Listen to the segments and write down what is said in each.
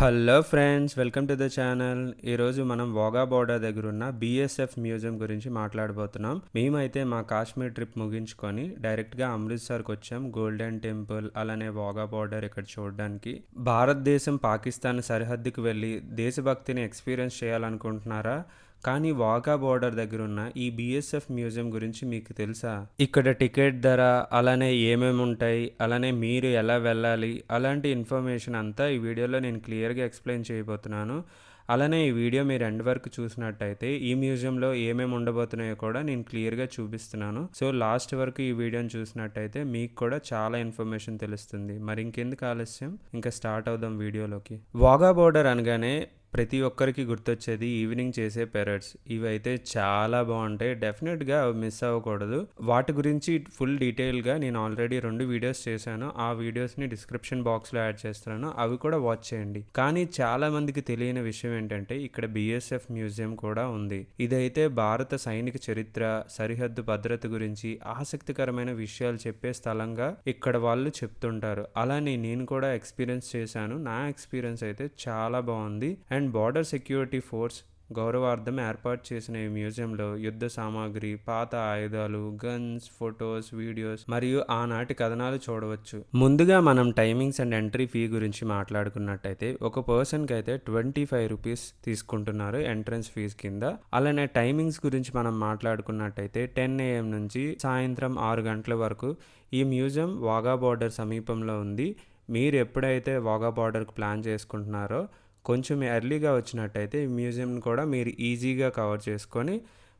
Hello friends welcome to the channel. ఈరోజు మనం Wagah border దగ్గర ఉన్న బీఎస్ఎఫ్ మ్యూజియం గురించి మాట్లాడబోతున్నాం. మేమైతే మా కాశ్మీర్ ట్రిప్ ముగించుకొని డైరెక్ట్గా అమృత్సర్కి వచ్చాం గోల్డెన్ టెంపుల్ అలానే వాగా బోర్డర్ ఇక్కడ చూడడానికి. భారతదేశం పాకిస్తాన్ సరిహద్దుకు వెళ్ళి దేశభక్తిని ఎక్స్పీరియన్స్ చేయాలనుకుంటున్నారా? కానీ వాగా బోర్డర్ దగ్గర ఉన్న ఈ బిఎస్ఎఫ్ మ్యూజియం గురించి మీకు తెలుసా? ఇక్కడ టికెట్ ధర అలానే ఏమేమి ఉంటాయి అలానే మీరు ఎలా వెళ్ళాలి అలాంటి ఇన్ఫర్మేషన్ అంతా ఈ వీడియోలో నేను క్లియర్గా ఎక్స్ప్లెయిన్ చేయబోతున్నాను. అలానే ఈ వీడియో మీరు ఎండ్ వరకు చూసినట్టయితే ఈ మ్యూజియంలో ఏమేమి ఉండబోతున్నాయో కూడా నేను క్లియర్గా చూపిస్తున్నాను. సో లాస్ట్ వరకు ఈ వీడియోని చూసినట్టయితే మీకు కూడా చాలా ఇన్ఫర్మేషన్ తెలుస్తుంది. మరి ఇంకెందుకు ఆలస్యం? ఇంకా స్టార్ట్ అవుదాం వీడియోలోకి. వాగా బోర్డర్ అనగానే ప్రతి ఒక్కరికి గుర్తొచ్చేది ఈవినింగ్ చేసే పెరడ్స్ ఇవి అయితే చాలా బాగుంటాయి. డెఫినెట్గా అవి మిస్ అవ్వకూడదు. వాటి గురించి ఫుల్ డీటెయిల్గా నేను ఆల్రెడీ రెండు వీడియోస్ చేశాను. ఆ వీడియోస్ని డిస్క్రిప్షన్ బాక్స్లో యాడ్ చేస్తున్నాను. అవి కూడా వాచ్ చేయండి. కానీ చాలా మందికి తెలియని విషయం ఏంటంటే ఇక్కడ బిఎస్ఎఫ్ మ్యూజియం కూడా ఉంది. ఇదైతే భారత సైనిక చరిత్ర సరిహద్దు భద్రత గురించి ఆసక్తికరమైన విషయాలు చెప్పే స్థలంగా ఇక్కడ వాళ్ళు చెప్తుంటారు. అలానే నేను కూడా ఎక్స్పీరియన్స్ చేశాను. నా ఎక్స్పీరియన్స్ అయితే చాలా బాగుంది. And and border security force గౌరవార్థం ఏర్పాటు చేసిన ఈ మ్యూజియంలో యుద్ధ సామాగ్రి పాత ఆయుధాలు గన్స్ ఫొటోస్ వీడియోస్ మరియు ఆనాటి కథనాలు చూడవచ్చు. ముందుగా మనం టైమింగ్స్ అండ్ ఎంట్రీ ఫీ గురించి మాట్లాడుకున్నట్టయితే ఒక పర్సన్కి అయితే ట్వంటీ ఫైవ్ రూపీస్ తీసుకుంటున్నారు ఎంట్రన్స్ ఫీజ్ కింద. అలానే టైమింగ్స్ గురించి మనం మాట్లాడుకున్నట్టయితే టెన్ ఏఎం నుంచి సాయంత్రం ఆరు గంటల వరకు ఈ మ్యూజియం వాగా బార్డర్ సమీపంలో ఉంది. మీరు ఎప్పుడైతే వాగా బార్డర్కి ప్లాన్ చేసుకుంటున్నారో కొంచెం ఎర్లీగా వచ్చినట్టయితే ఈ మ్యూజియంని కూడా మీరు ఈజీగా కవర్ చేసుకొని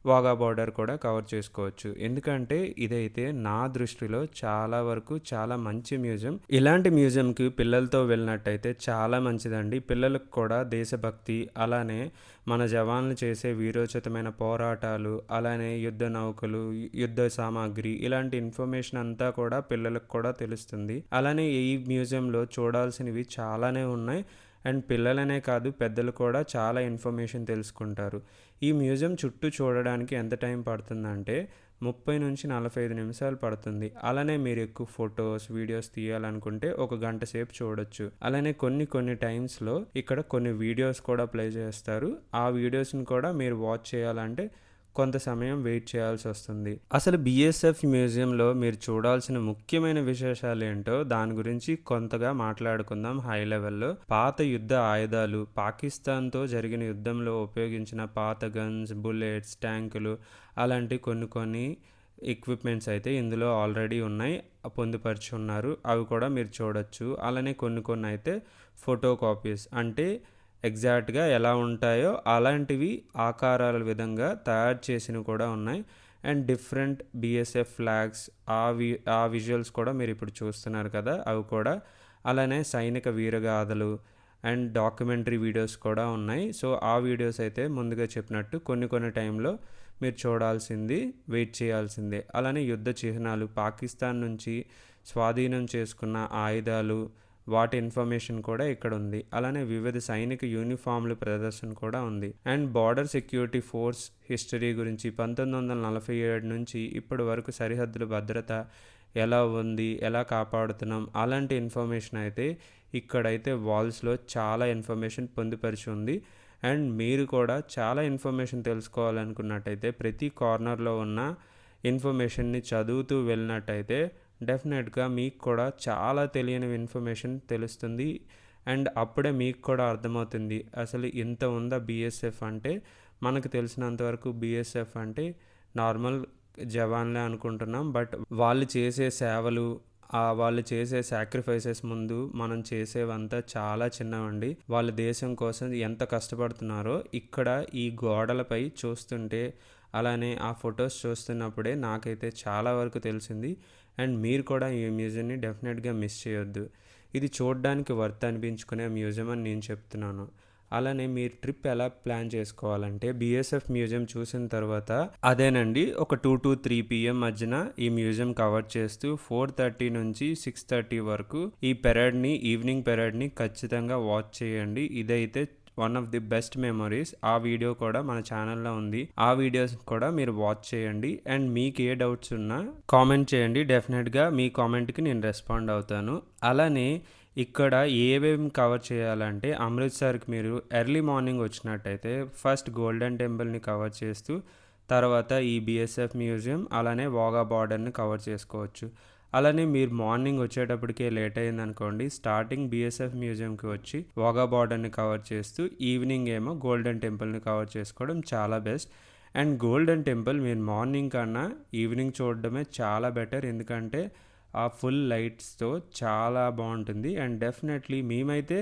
వాగా బార్డర్ కూడా కవర్ చేసుకోవచ్చు. ఎందుకంటే ఇదైతే నా దృష్టిలో చాలా వరకు చాలా మంచి మ్యూజియం ఇలాంటి మ్యూజియంకి పిల్లలతో వెళ్ళినట్టయితే చాలా మంచిదండి. పిల్లలకు కూడా దేశభక్తి అలానే మన జవాన్లు చేసే వీరోచితమైన పోరాటాలు అలానే యుద్ధ నౌకలు యుద్ధ సామాగ్రి ఇలాంటి ఇన్ఫర్మేషన్ అంతా కూడా పిల్లలకు కూడా తెలుస్తుంది. అలానే ఈ మ్యూజియంలో చూడాల్సినవి చాలానే ఉన్నాయి. అండ్ పిల్లలనే కాదు పెద్దలు కూడా చాలా ఇన్ఫర్మేషన్ తెలుసుకుంటారు. ఈ మ్యూజియం చుట్టూ చూడడానికి ఎంత టైం పడుతుందంటే ముప్పై నుంచి నలభై ఐదు నిమిషాలు పడుతుంది. అలానే మీరు ఎక్కువ ఫొటోస్ వీడియోస్ తీయాలనుకుంటే ఒక గంట సేపు చూడొచ్చు. అలానే కొన్ని కొన్ని టైమ్స్లో ఇక్కడ కొన్ని వీడియోస్ కూడా ప్లే చేస్తారు. ఆ వీడియోస్ని కూడా మీరు వాచ్ చేయాలంటే కొంత సమయం వెయిట్ చేయాల్సి వస్తుంది. అసలు బిఎస్ఎఫ్ మ్యూజియంలో మీరు చూడాల్సిన ముఖ్యమైన విశేషాలు ఏంటో దాని గురించి కొంతగా మాట్లాడుకుందాం. హై లెవెల్లో పాత యుద్ధ ఆయుధాలు పాకిస్తాన్తో జరిగిన యుద్ధంలో ఉపయోగించిన పాత గన్స్ బుల్లెట్స్ ట్యాంకులు అలాంటి కొన్ని కొన్ని ఎక్విప్మెంట్స్ అయితే ఇందులో ఆల్రెడీ ఉన్నాయి పొందుపరిచి ఉన్నారు. అవి కూడా మీరు చూడొచ్చు. అలానే కొన్ని కొన్ని అయితే ఫోటో కాపీస్ అంటే ఎగ్జాక్ట్గా ఎలా ఉంటాయో అలాంటివి ఆకారాల విధంగా తయారు చేసినవి కూడా ఉన్నాయి. అండ్ డిఫరెంట్ బిఎస్ఎఫ్ ఫ్లాగ్స్ ఆ వి ఆ విజువల్స్ కూడా మీరు ఇప్పుడు చూస్తున్నారు కదా అవి కూడా. అలానే సైనిక వీరగాథలు అండ్ డాక్యుమెంటరీ వీడియోస్ కూడా ఉన్నాయి. సో ఆ వీడియోస్ అయితే ముందుగా చెప్పినట్టు కొన్ని కొన్ని టైంలో మీరు చూడాల్సింది వెయిట్ చేయాల్సిందే. అలానే యుద్ధ చిహ్నాలు పాకిస్తాన్ నుంచి స్వాధీనం చేసుకున్న ఆయుధాలు వాటి ఇన్ఫర్మేషన్ కూడా ఇక్కడ ఉంది. అలానే వివిధ సైనిక యూనిఫామ్ల ప్రదర్శన కూడా ఉంది. And border security force history గురించి పంతొమ్మిది వందల నలభై ఏడు నుంచి ఇప్పటి వరకు సరిహద్దుల భద్రత ఎలా ఉంది ఎలా కాపాడుతున్నాం అలాంటి ఇన్ఫర్మేషన్ అయితే ఇక్కడైతే వాల్స్లో చాలా ఇన్ఫర్మేషన్ పొందుపరిచి ఉంది. అండ్ మీరు కూడా చాలా ఇన్ఫర్మేషన్ తెలుసుకోవాలనుకున్నట్టయితే ప్రతి కార్నర్లో ఉన్న ఇన్ఫర్మేషన్ని చదువుతూ వెళ్ళినట్టయితే డెఫినెట్గా మీకు కూడా చాలా తెలియని ఇన్ఫర్మేషన్ తెలుస్తుంది. అండ్ అప్పుడే మీకు కూడా అర్థమవుతుంది. అసలు ఇంత ఉందా బీఎస్ఎఫ్ అంటే? మనకు తెలిసినంతవరకు బీఎస్ఎఫ్ అంటే నార్మల్ జవాన్లే అనుకుంటున్నాం. బట్ వాళ్ళు చేసే సేవలు వాళ్ళు చేసే సాక్రిఫైసెస్ ముందు మనం చేసేవంతా చాలా చిన్నవండి. వాళ్ళ దేశం కోసం ఎంత కష్టపడుతున్నారో ఇక్కడ ఈ గోడలపై చూస్తుంటే అలానే ఆ ఫొటోస్ చూస్తున్నప్పుడే నాకైతే చాలా వరకు తెలిసింది. అండ్ మీరు కూడా ఈ మ్యూజియంని డెఫినెట్గా మిస్ చేయొద్దు. ఇది చూడడానికి వర్త్ అనిపించుకునే మ్యూజియం అని నేను చెప్తున్నాను. అలానే మీరు ట్రిప్ ఎలా ప్లాన్ చేసుకోవాలంటే బిఎస్ఎఫ్ మ్యూజియం చూసిన తర్వాత అదేనండి ఒక టూ టు త్రీ పిఎం మధ్యన ఈ మ్యూజియం కవర్ చేస్తూ ఫోర్ థర్టీ నుంచి సిక్స్ థర్టీ వరకు ఈ పెరడ్ని ఈవినింగ్ పెరడ్ని ఖచ్చితంగా వాచ్ చేయండి. ఇదైతే one of the best memories ఆ వీడియో కూడా మన ఛానల్లో ఉంది. ఆ వీడియోస్ కూడా మీరు వాచ్ చేయండి. అండ్ మీకు ఏ డౌట్స్ ఉన్నా కామెంట్ చేయండి. డెఫినెట్గా మీ కామెంట్కి నేను రెస్పాండ్ అవుతాను. అలానే ఇక్కడ ఏవేమి కవర్ చేయాలంటే అమృత్సర్కి మీరు ఎర్లీ మార్నింగ్ వచ్చినట్టయితే ఫస్ట్ గోల్డెన్ టెంపుల్ని కవర్ చేస్తూ తర్వాత ఈ బిఎస్ఎఫ్ మ్యూజియం అలానే వాగా బార్డర్ని కవర్ చేసుకోవచ్చు. అలానే మీరు మార్నింగ్ వచ్చేటప్పటికే లేట్ అయిందనుకోండి స్టార్టింగ్ బిఎస్ఎఫ్ మ్యూజియంకి వచ్చి వాగా బార్డర్ని కవర్ చేస్తూ ఈవినింగ్ ఏమో గోల్డెన్ టెంపుల్ని కవర్ చేసుకోవడం చాలా బెస్ట్. అండ్ గోల్డెన్ టెంపుల్ మీరు మార్నింగ్ కన్నా ఈవినింగ్ చూడడమే చాలా బెటర్ ఎందుకంటే ఆ ఫుల్ లైట్స్తో చాలా బాగుంటుంది. అండ్ డెఫినెట్లీ మేమైతే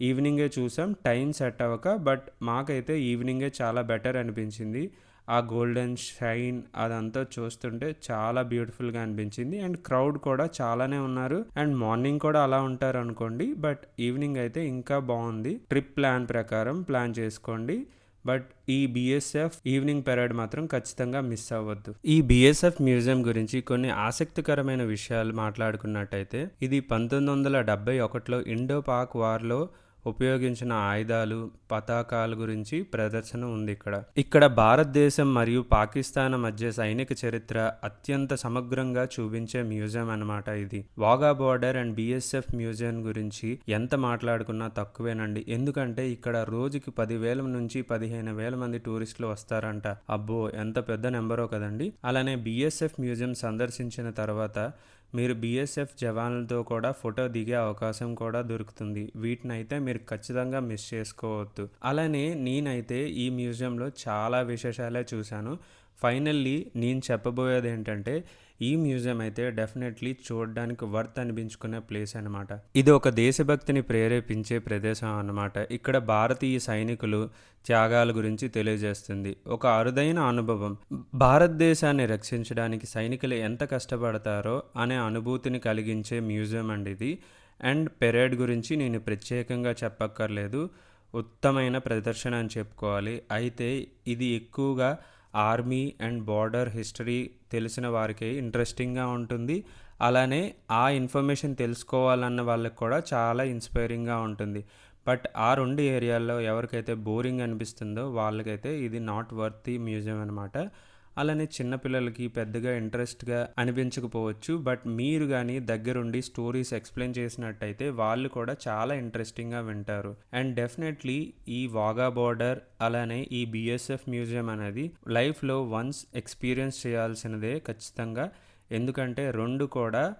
ఈవినింగే చూసాం టైం సెట్ అవ్వక బట్ మాకైతే ఈవినింగే చాలా బెటర్ అనిపించింది. ఆ గోల్డెన్ షైన్ అదంతా చూస్తుంటే చాలా బ్యూటిఫుల్గా అనిపించింది. అండ్ క్రౌడ్ కూడా చాలానే ఉన్నారు. అండ్ మార్నింగ్ కూడా అలా ఉంటారు అనుకోండి. బట్ ఈవినింగ్ అయితే ఇంకా బాగుంది. ట్రిప్ ప్లాన్ ప్రకారం ప్లాన్ చేసుకోండి. బట్ ఈ బిఎస్ఎఫ్ ఈవినింగ్ పెరేడ్ మాత్రం ఖచ్చితంగా మిస్ అవ్వద్దు. ఈ బిఎస్ఎఫ్ మ్యూజియం గురించి కొన్ని ఆసక్తికరమైన విషయాలు మాట్లాడుకున్నట్టయితే ఇది పంతొమ్మిది వందల డెబ్బై ఒకటిలో ఇండో పాక్ వార్లో ఉపయోగించిన ఆయుధాలు పతాకాల గురించి ప్రదర్శన ఉంది ఇక్కడ. ఇక్కడ భారతదేశం మరియు పాకిస్తాన్ మధ్య సైనిక చరిత్ర అత్యంత సమగ్రంగా చూపించే మ్యూజియం అన్నమాట ఇది. Wagah border and BSF museum గురించి ఎంత మాట్లాడుకున్నా తక్కువేనండి. ఎందుకంటే ఇక్కడ రోజుకి పదివేల నుంచి పదిహేను వేల మంది టూరిస్టులు వస్తారంట. అబ్బో ఎంత పెద్ద నెంబరో కదండి. అలానే బిఎస్ఎఫ్ మ్యూజియం సందర్శించిన తర్వాత మీరు బీఎస్ఎఫ్ జవాన్లతో కూడా ఫోటో దిగే అవకాశం కూడా దొరుకుతుంది. వీటిని అయితే మీరు ఖచ్చితంగా మిస్ చేసుకోవద్దు. అలానే నేనైతే ఈ మ్యూజియంలో చాలా విశేషాలే చూశాను. ఫైనల్లీ నేను చెప్పబోయేది ఏంటంటే ఈ మ్యూజియం అయితే డెఫినెట్లీ చూడడానికి వర్త్ అనిపించుకునే ప్లేస్ అనమాట ఇది ఒక దేశభక్తిని ప్రేరేపించే ప్రదేశం అన్నమాట. ఇక్కడ భారతీయ సైనికులు త్యాగాల గురించి తెలియజేస్తుంది. ఒక అరుదైన అనుభవం. భారతదేశాన్ని రక్షించడానికి సైనికులు ఎంత కష్టపడతారో అనే అనుభూతిని కలిగించే మ్యూజియం అండి ఇది. అండ్ పెరేడ్ గురించి నేను ప్రత్యేకంగా చెప్పక్కర్లేదు. ఉత్తమైన ప్రదర్శన అని చెప్పుకోవాలి. అయితే ఇది ఎక్కువగా ఆర్మీ అండ్ బార్డర్ హిస్టరీ తెలిసిన వారికి ఇంట్రెస్టింగ్గా ఉంటుంది. అలానే ఆ ఇన్ఫర్మేషన్ తెలుసుకోవాలన్న వాళ్ళకి కూడా చాలా ఇన్స్పైరింగ్గా ఉంటుంది. బట్ ఆ రెండు ఏరియాల్లో ఎవరికైతే బోరింగ్ అనిపిస్తుందో వాళ్ళకైతే ఇది నాట్ వర్త్ మ్యూజియం అనమాట అలానే చిన్నపిల్లలకి పెద్దగా ఇంట్రెస్ట్గా అనిపించకపోవచ్చు. బట్ మీరు కానీ దగ్గరుండి స్టోరీస్ ఎక్స్ప్లెయిన్ చేసినట్టయితే వాళ్ళు కూడా చాలా ఇంట్రెస్టింగ్గా వింటారు. అండ్ డెఫినెట్లీ ఈ వాగా బార్డర్ అలానే ఈ బిఎస్ఎఫ్ మ్యూజియం అనేది లైఫ్లో వన్స్ ఎక్స్పీరియన్స్ చేయాల్సినదే ఖచ్చితంగా. ఎందుకంటే రెండు కూడా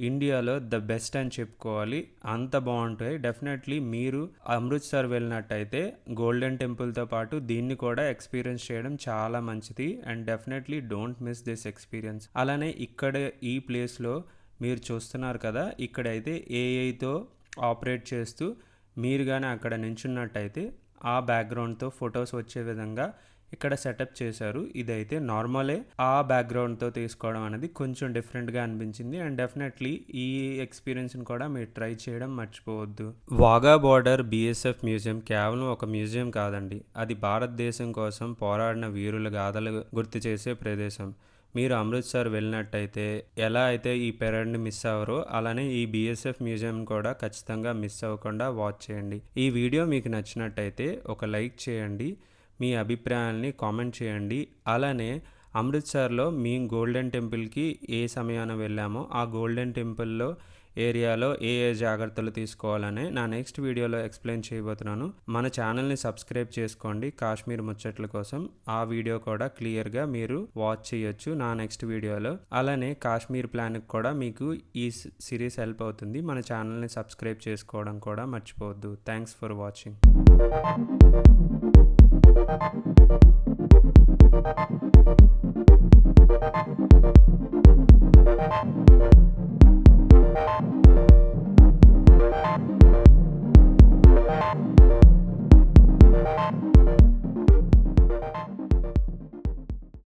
ఇండియాలో ద బెస్ట్ అని చెప్పుకోవాలి. అంత బాగుంటాయి. డెఫినెట్లీ మీరు అమృత్సర్ వెళ్ళినట్టయితే గోల్డెన్ టెంపుల్తో పాటు దీన్ని కూడా ఎక్స్పీరియన్స్ చేయడం చాలా మంచిది. And definitely don't miss this experience. అలానే ఇక్కడ ఈ ప్లేస్లో మీరు చూస్తున్నారు కదా ఇక్కడైతే ఏఐతో ఆపరేట్ చేస్తూ మీరు కానీ అక్కడ నించున్నట్టయితే ఆ బ్యాక్గ్రౌండ్తో ఫొటోస్ వచ్చే విధంగా ఇక్కడ సెటప్ చేశారు. ఇదైతే నార్మలే ఆ బ్యాక్గ్రౌండ్తో తీసుకోవడం అనేది కొంచెం డిఫరెంట్గా అనిపించింది. అండ్ డెఫినెట్లీ ఈ ఎక్స్పీరియన్స్ని కూడా మీరు ట్రై చేయడం మర్చిపోవద్దు. వాగా బార్డర్ బీఎస్ఎఫ్ మ్యూజియం కేవలం ఒక మ్యూజియం కాదండి. అది భారతదేశం కోసం పోరాడిన వీరుల గాథలు గుర్తు చేసే ప్రదేశం. మీరు అమృత్సర్ వెళ్ళినట్టయితే ఎలా అయితే ఈ పెరడ్ని మిస్ అవ్వరో అలానే ఈ బీఎస్ఎఫ్ మ్యూజియం కూడా ఖచ్చితంగా మిస్ అవ్వకుండా వాచ్ చేయండి. ఈ వీడియో మీకు నచ్చినట్టయితే ఒక లైక్ చేయండి. మీ అభిప్రాయాల్ని కామెంట్ చేయండి. అలానే అమృత్సర్లో మీ గోల్డెన్ టెంపుల్కి ఏ సమయాన వెళ్ళామో ఆ గోల్డెన్ టెంపుల్లో ఏరియాలో ఏ ఏ జాగ్రత్తలు తీసుకోవాలని నా నెక్స్ట్ వీడియోలో ఎక్స్ప్లెయిన్ చేయబోతున్నాను. మన ఛానల్ని సబ్స్క్రైబ్ చేసుకోండి. కాశ్మీర్ ముచ్చట్ల కోసం ఆ వీడియో కూడా క్లియర్గా మీరు వాచ్ చేయొచ్చు నా నెక్స్ట్ వీడియోలో. అలానే కాశ్మీర్ ప్లాన్కి కూడా మీకు ఈ సిరీస్ హెల్ప్ అవుతుంది. మన ఛానల్ని సబ్స్క్రైబ్ చేసుకోవడం కూడా మర్చిపోవద్దు. Thanks for watching. Thank you.